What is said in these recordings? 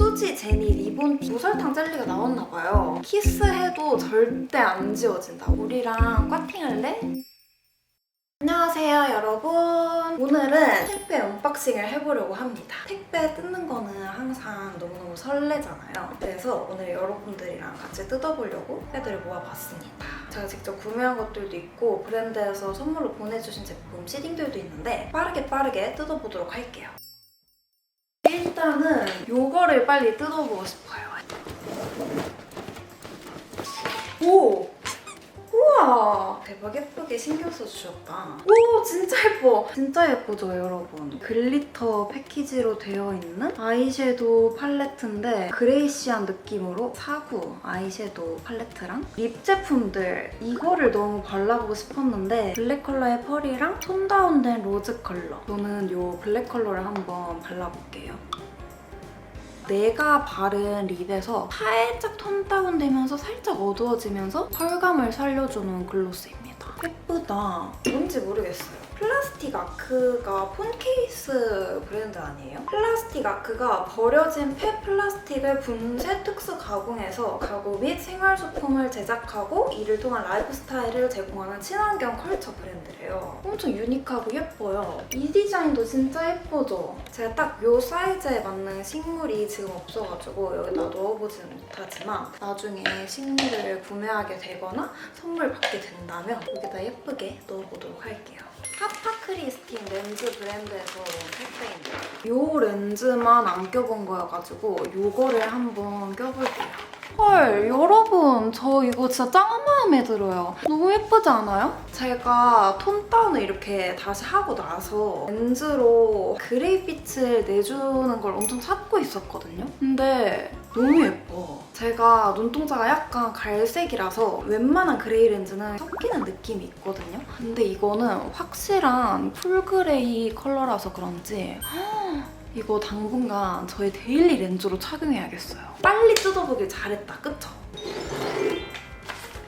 수지 제니 리본 무설탕 젤리가 나왔나봐요. 키스해도 절대 안 지워진다. 우리랑 꽈팅할래? 안녕하세요 여러분 오늘은 택배 언박싱을 해보려고 합니다 택배 뜯는 거는 항상 너무너무 설레잖아요 그래서 오늘 여러분들이랑 같이 뜯어보려고 패드를 모아봤습니다 제가 직접 구매한 것들도 있고 브랜드에서 선물로 보내주신 제품 시딩들도 있는데 빠르게 빠르게 뜯어보도록 할게요 일단은 요거를 빨리 뜯어보고 싶어요 오! 대박 예쁘게 신경 써주셨다. 오 진짜 예뻐. 진짜 예쁘죠 여러분. 글리터 패키지로 되어 있는 아이섀도우 팔레트인데 그레이시한 느낌으로 사구 아이섀도우 팔레트랑 립 제품들 이거를 너무 발라보고 싶었는데 블랙 컬러의 펄이랑 톤 다운된 로즈 컬러. 저는 이 블랙 컬러를 한번 발라볼게요 내가 바른 립에서 살짝 톤 다운되면서 살짝 어두워지면서 펄감을 살려주는 글로스입니다. 예쁘다. 뭔지 모르겠어요. 플라스틱 아크가 폰 케이스 브랜드 아니에요? 플라스틱 아크가 버려진 폐 플라스틱을 분쇄 특수 가공해서 가구 및 생활소품을 제작하고 이를 통한 라이프 스타일을 제공하는 친환경 컬처 브랜드래요. 엄청 유니크하고 예뻐요. 이 디자인도 진짜 예쁘죠? 제가 딱이 사이즈에 맞는 식물이 지금 없어가지고 여기다 넣어보지는 못하지만 나중에 식물을 구매하게 되거나 선물 받게 된다면 여기다 예쁘게 넣어보도록 할게요. 하파크리스틴 렌즈 브랜드에서 온 택배인데요. 이 렌즈만 안 껴본 거여가지고 이거를 한번 껴볼게요. 헐 여러분 저 이거 진짜 짱 마음에 들어요. 너무 예쁘지 않아요? 제가 톤 다운을 이렇게 다시 하고 나서 렌즈로 그레이 빛을 내주는 걸 엄청 찾고 있었거든요. 근데 너무 예뻐. 제가 눈동자가 약간 갈색이라서 웬만한 그레이 렌즈는 섞이는 느낌이 있거든요. 근데 이거는 확실한 쿨그레이 컬러라서 그런지 이거 당분간 저의 데일리 렌즈로 착용해야겠어요. 빨리 뜯어보길 잘했다, 그쵸?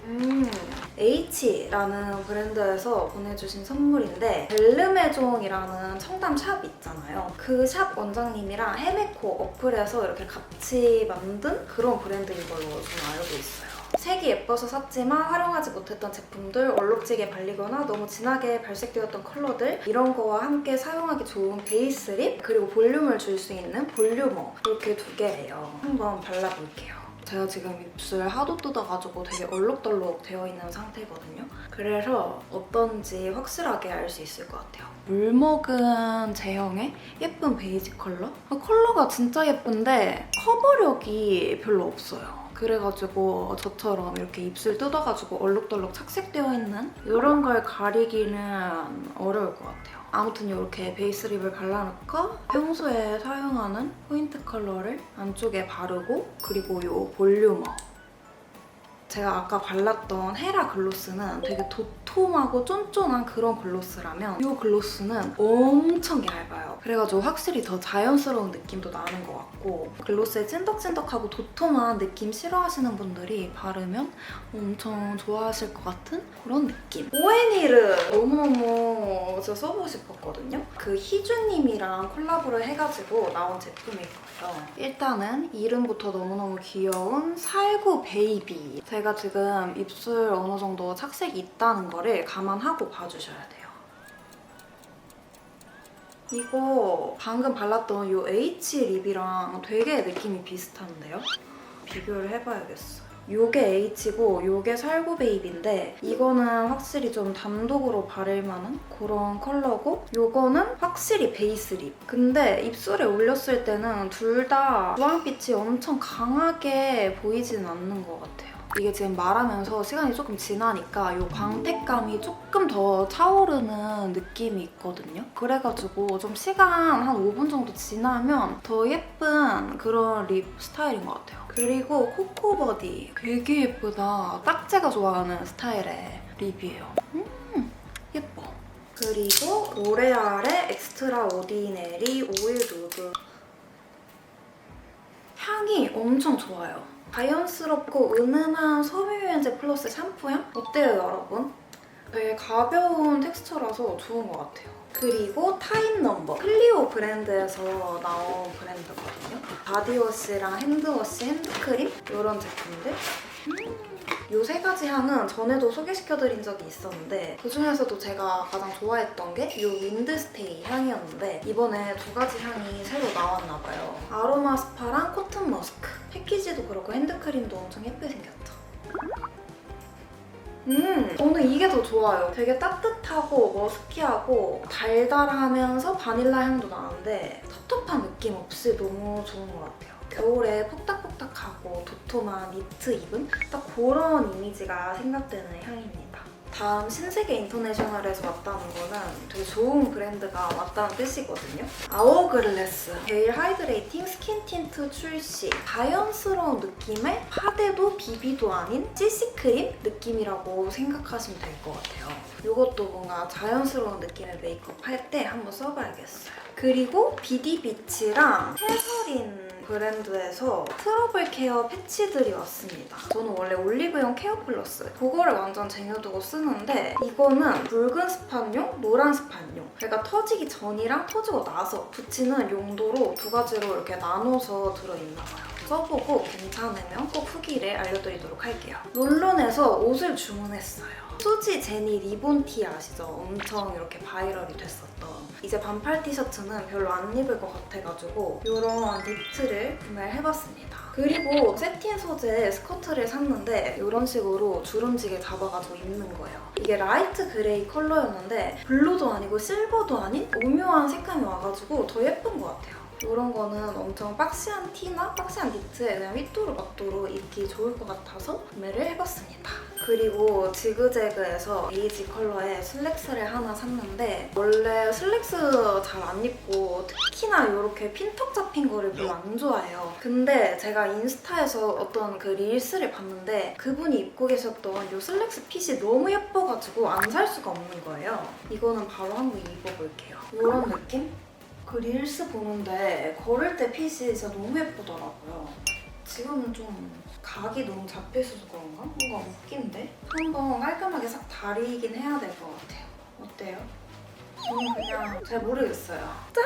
음, H라는 브랜드에서 보내주신 선물인데 벨르메종이라는 청담 샵 있잖아요. 그 샵 원장님이랑 헤메코 어플에서 이렇게 같이 만든 그런 브랜드인 걸로 저는 알고 있어요. 색이 예뻐서 샀지만 활용하지 못했던 제품들, 얼룩지게 발리거나 너무 진하게 발색되었던 컬러들 이런 거와 함께 사용하기 좋은 베이스 립 그리고 볼륨을 줄 수 있는 볼륨어 이렇게 두 개예요. 한번 발라볼게요. 제가 지금 입술 하도 뜯어가지고 되게 얼룩덜룩 되어 있는 상태거든요. 그래서 어떤지 확실하게 알 수 있을 것 같아요. 물먹은 제형의 예쁜 베이지 컬러? 아, 컬러가 진짜 예쁜데 커버력이 별로 없어요. 그래가지고 저처럼 이렇게 입술 뜯어가지고 얼룩덜룩 착색되어 있는 이런 걸 가리기는 어려울 것 같아요. 아무튼 이렇게 베이스 립을 발라놓고 평소에 사용하는 포인트 컬러를 안쪽에 바르고 그리고 이 볼륨어 제가 아까 발랐던 헤라 글로스는 되게 도 톰하고 쫀쫀한 그런 글로스라면 이 글로스는 엄청 얇아요. 그래가지고 확실히 더 자연스러운 느낌도 나는 것 같고 글로스의 찐덕찐덕하고 도톰한 느낌 싫어하시는 분들이 바르면 엄청 좋아하실 것 같은 그런 느낌. 오에니를 너무너무 진짜 써보고 싶었거든요. 그 희주님이랑 콜라보를 해가지고 나온 제품일 거예요. 일단은 이름부터 너무너무 귀여운 살구 베이비. 제가 지금 입술 어느 정도 착색이 있다는 거를 감안하고 봐주셔야 돼요. 이거 방금 발랐던 이 H 립이랑 되게 느낌이 비슷한데요? 비교를 해봐야겠어. 요게 H고 요게 살구 베이비인데 이거는 확실히 좀 단독으로 바를 만한 그런 컬러고 요거는 확실히 베이스 립. 근데 입술에 올렸을 때는 둘 다 주황빛이 엄청 강하게 보이지는 않는 것 같아요. 이게 지금 말하면서 시간이 조금 지나니까 이 광택감이 조금 더 차오르는 느낌이 있거든요. 그래가지고 좀 시간 한 5분 정도 지나면 더 예쁜 그런 립 스타일인 것 같아요. 그리고 코코버디 되게 예쁘다. 딱 제가 좋아하는 스타일의 립이에요. 음 예뻐. 그리고 로레알의 엑스트라 오디네리 오일 누드 향이 엄청 좋아요. 자연스럽고 은은한 섬유유연제 플러스 샴푸향? 어때요, 여러분? 되게 가벼운 텍스처라서 좋은 것 같아요. 그리고 타임 넘버 클리오 브랜드에서 나온 브랜드거든요. 바디워시랑 핸드워시, 핸드크림 이런 제품들. 이세 가지 향은 전에도 소개시켜드린 적이 있었는데 그 중에서도 제가 가장 좋아했던 게 이 윈드스테이 향이었는데 이번에 두 가지 향이 새로 나왔나 봐요. 아로마 스파랑 코튼 머스크. 패키지도 그렇고 핸드크림도 엄청 예쁘게 생겼죠. 음, 저는 이게 더 좋아요. 되게 따뜻하고 머스키하고 달달하면서 바닐라 향도 나는데 텁텁한 느낌 없이 너무 좋은 것 같아요. 겨울에 퍽딱퍽딱하고 도톰한 니트 입은 딱 그런 이미지가 생각되는 향입니다. 다음 신세계 인터내셔널에서 왔다는 거는 되게 좋은 브랜드가 왔다는 뜻이거든요. 아워글래스 베일 하이드레이팅 스킨 틴트 출시 자연스러운 느낌의 파데도 비비도 아닌 CC크림 느낌이라고 생각하시면 될 것 같아요. 이것도 뭔가 자연스러운 느낌의 메이크업 할 때 한번 써봐야겠어요. 그리고 비디비치랑 헤서린 브랜드에서 트러블 케어 패치들이 왔습니다. 저는 원래 올리브영 케어 플러스 그거를 완전 쟁여두고 쓰는데 이거는 붉은 스판용, 노란 스판용 그러니까 터지기 전이랑 터지고 나서 붙이는 용도로 두 가지로 이렇게 나눠서 들어있나 봐요. 써보고 괜찮으면 꼭 후기를 알려드리도록 할게요. 론론에서 옷을 주문했어요. 수지 제니 리본 티 아시죠? 엄청 이렇게 바이럴이 됐었던 이제 반팔 티셔츠는 별로 안 입을 것 같아가지고 이런 니트를 구매를 해봤습니다. 그리고 세틴 소재 스커트를 샀는데 이런 식으로 주름지게 잡아가지고 입는 거예요. 이게 라이트 그레이 컬러였는데 블루도 아니고 실버도 아닌 오묘한 색감이 와가지고 더 예쁜 것 같아요. 이런 거는 엄청 박시한 티나 박시한 니트에 그냥 휘뚜루 마뚜루 입기 좋을 것 같아서 구매를 해봤습니다. 그리고 지그재그에서 베이지 컬러의 슬랙스를 하나 샀는데 원래 슬랙스 잘 안 입고 특히나 이렇게 핀턱 잡힌 거를 별로 안 좋아해요. 근데 제가 인스타에서 어떤 그 릴스를 봤는데 그분이 입고 계셨던 이 슬랙스 핏이 너무 예뻐가지고 안 살 수가 없는 거예요. 이거는 바로 한번 입어볼게요. 이런 느낌? 그 릴스 보는데 걸을 때 핏이 진짜 너무 예쁘더라고요. 지금은 좀 각이 너무 잡혀있어서 그런가? 뭔가 웃긴데? 한번 깔끔하게 싹 다리긴 해야 될 것 같아요. 어때요? 저는 그냥 잘 모르겠어요. 짠!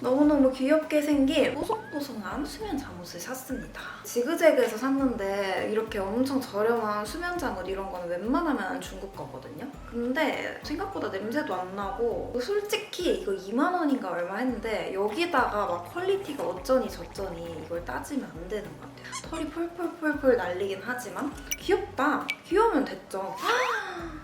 너무너무 귀엽게 생긴 뽀송뽀송한 수면 잠옷을 샀습니다. 지그재그에서 샀는데 이렇게 엄청 저렴한 수면 잠옷 이런 거는 웬만하면 중국 거거든요. 근데 생각보다 냄새도 안 나고 솔직히 이거 2만 원인가 얼마 했는데 여기다가 막 퀄리티가 어쩌니 저쩌니 이걸 따지면 안 되는 것 같아요. 털이 폴폴폴폴 날리긴 하지만 귀엽다. 귀여우면 됐죠.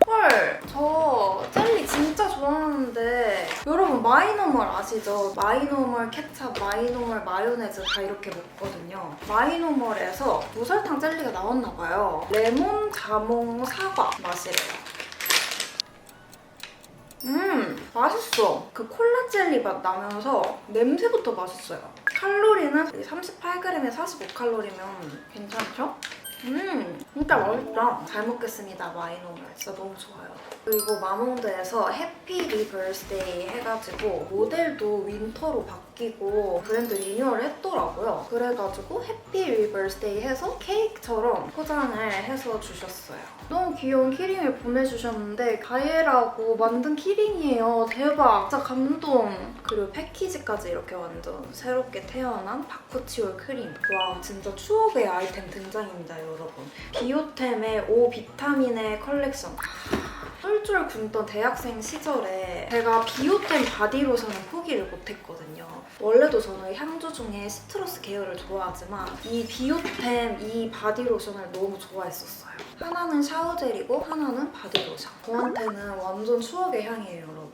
헐, 저 젤리 진짜 좋아하는데 여러분 마이노멀 아시죠? 마이노멀 케찹, 마이노멀 마요네즈 다 이렇게 먹거든요. 마이노멀에서 무설탕 젤리가 나왔나 봐요. 레몬, 자몽, 사과 맛이래요. 음, 맛있어. 그 콜라 젤리 맛 나면서 냄새부터 맛있어요. 칼로리는 38g에 45칼로리면 괜찮죠? 음, 진짜 맛있다. 잘 먹겠습니다, 마이노멀. 진짜 너무 좋아요. 그리고 마몽드에서 해피 리버스데이 해가지고 모델도 윈터로 바 뀌고 브랜드 리뉴얼을 했더라고요. 그래가지고 해피 리버스데이 해서 케이크처럼 포장을 해서 주셨어요. 너무 귀여운 키링을 보내주셨는데 가예라고 만든 키링이에요. 대박! 진짜 감동! 그리고 패키지까지 이렇게 완전 새롭게 태어난 바쿠치올 크림. 와 진짜 추억의 아이템 등장입니다 여러분. 비오템의 오 비타민의 컬렉션. 쫄쫄 굶던 대학생 시절에 제가 비오템 바디로션을 포기를 못했거든요. 원래도 저는 향주 중에 시트러스 계열을 좋아하지만 이 비오템 이 바디로션을 너무 좋아했었어요. 하나는 샤워젤이고 하나는 바디로션. 저한테는 완전 추억의 향이에요, 여러분.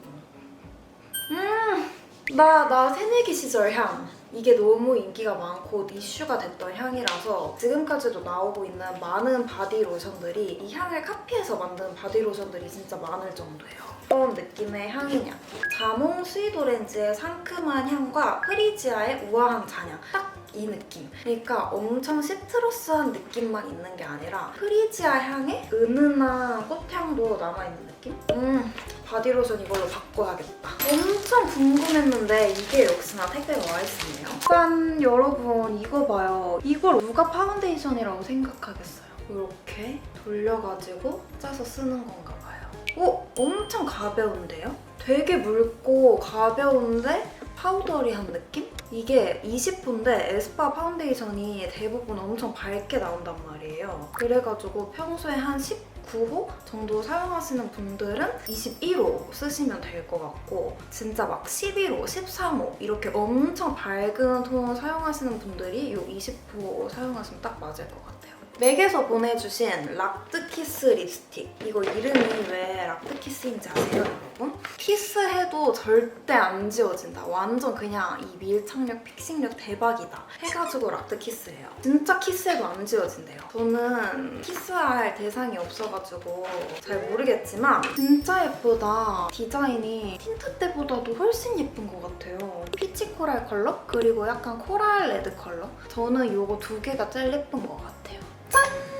음! 나, 나 새내기 시절 향. 이게 너무 인기가 많고 이슈가 됐던 향이라서 지금까지도 나오고 있는 많은 바디 로션들이 이 향을 카피해서 만든 바디 로션들이 진짜 많을 정도예요. 어떤 느낌의 향이냐? 자몽 스윗 오렌지의 상큼한 향과 프리지아의 우아한 잔향. 딱 이 느낌. 그러니까 엄청 시트러스한 느낌만 있는 게 아니라 프리지아 향에 은은한 꽃향도 남아있는 느낌? 음, 바디로션 이걸로 바꿔야겠다. 엄청 궁금했는데 이게 역시나 택배가 와 있었네요. 짠! 여러분 이거 봐요. 이걸 누가 파운데이션이라고 생각하겠어요? 이렇게 돌려가지고 짜서 쓰는 건가 봐요. 오! 엄청 가벼운데요? 되게 묽고 가벼운데 파우더리한 느낌? 이게 20호인데 에스쁘아 파운데이션이 대부분 엄청 밝게 나온단 말이에요. 그래가지고 평소에 한 19호 정도 사용하시는 분들은 21호 쓰시면 될 것 같고 진짜 막 11호, 13호 이렇게 엄청 밝은 톤 사용하시는 분들이 이 20호 사용하시면 딱 맞을 것 같아요. 맥에서 보내주신 락트키스 립스틱. 이거 이름이 왜 락트키스인지 아세요 여러분? 키스해도 절대 안 지워진다. 완전 그냥 이 밀착력, 픽싱력 대박이다 해가지고 락트키스예요. 진짜 키스해도 안 지워진대요. 저는 키스할 대상이 없어가지고 잘 모르겠지만 진짜 예쁘다. 디자인이 틴트 때보다도 훨씬 예쁜 것 같아요. 피치 코랄 컬러? 그리고 약간 코랄 레드 컬러? 저는 이거 두 개가 제일 예쁜 것 같아요 噌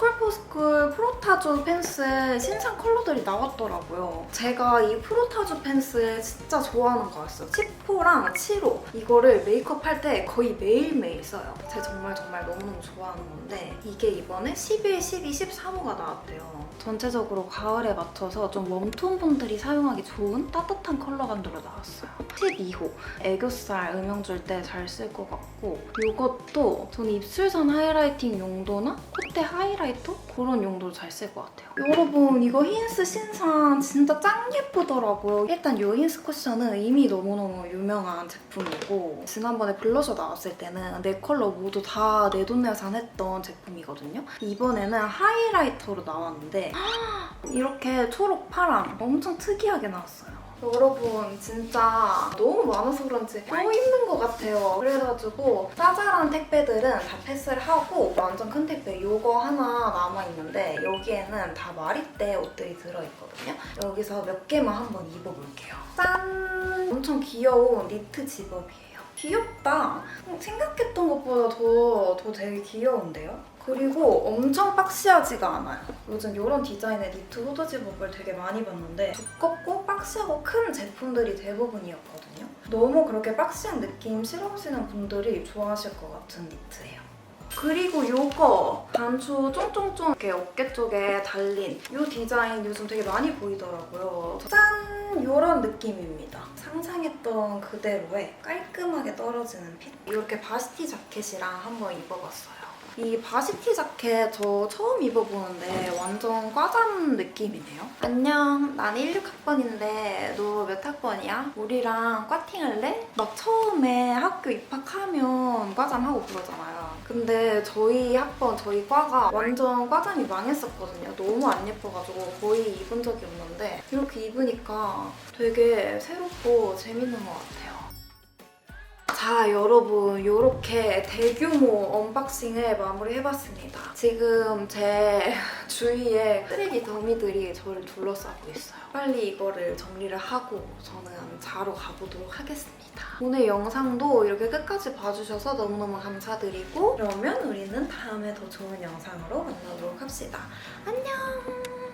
초콜포스쿨 프로타주 펜스에 신상 컬러들이 나왔더라고요. 제가 이 프로타주 펜스 진짜 좋아하는 거였어요. 10호랑 7호 이거를 메이크업 할 때 거의 매일매일 써요. 제가 정말 정말 너무너무 좋아하는 건데 이게 이번에 11, 12, 13호가 나왔대요. 전체적으로 가을에 맞춰서 좀 웜톤 분들이 사용하기 좋은 따뜻한 컬러감들로 나왔어요. 12호 애교살 음영 줄 때 잘 쓸 것 같고 이것도 저는 입술선 하이라이팅 용도나 콧대 하이라이 터 그런 용도로 잘 쓸 것 같아요. 여러분 이거 힌스 신상 진짜 짱 예쁘더라고요. 일단 이 힌스 쿠션은 이미 너무너무 유명한 제품이고 지난번에 블러셔 나왔을 때는 네 컬러 모두 다 내 돈내산했던 제품이거든요. 이번에는 하이라이터로 나왔는데 이렇게 초록, 파랑 엄청 특이하게 나왔어요. 여러분 진짜 너무 많아서 그런지 또 힘든 것 같아요. 그래가지고 짜잘한 택배들은 다 패스를 하고 완전 큰 택배 요거 하나 남아있는데 여기에는 다 마리떼 옷들이 들어있거든요. 여기서 몇 개만 한번 입어볼게요. 짠! 엄청 귀여운 니트 집업이에요. 귀엽다. 생각했던 것보다 더, 더 되게 귀여운데요? 그리고 엄청 박시하지가 않아요. 요즘 이런 디자인의 니트 후드 집업을 되게 많이 봤는데 두껍고 박시하고 큰 제품들이 대부분이었거든요. 너무 그렇게 박시한 느낌 싫어하시는 분들이 좋아하실 것 같은 니트예요. 그리고 이거 단추 쫑쫑쫑 이렇게 어깨 쪽에 달린 이 디자인 요즘 되게 많이 보이더라고요. 짠! 이런 느낌입니다. 상상했던 그대로의 깔끔하게 떨어지는 핏. 이렇게 바시티 자켓이랑 한번 입어봤어요. 이 바시티 자켓 저 처음 입어보는데 완전 과잠 느낌이네요. 안녕, 난 16학번인데 너 몇 학번이야? 우리랑 과팅할래? 막 처음에 학교 입학하면 과잠하고 그러잖아요. 근데 저희 학번, 저희 과가 완전 과잠이 망했었거든요. 너무 안 예뻐가지고 거의 입은 적이 없는데 이렇게 입으니까 되게 새롭고 재밌는 것 같아요. 자 여러분 이렇게 대규모 언박싱을 마무리해봤습니다. 지금 제 주위에 쓰레기 더미들이 저를 둘러싸고 있어요. 빨리 이거를 정리를 하고 저는 자러 가보도록 하겠습니다. 오늘 영상도 이렇게 끝까지 봐주셔서 너무너무 감사드리고 그러면 우리는 다음에 더 좋은 영상으로 만나도록 합시다. 안녕!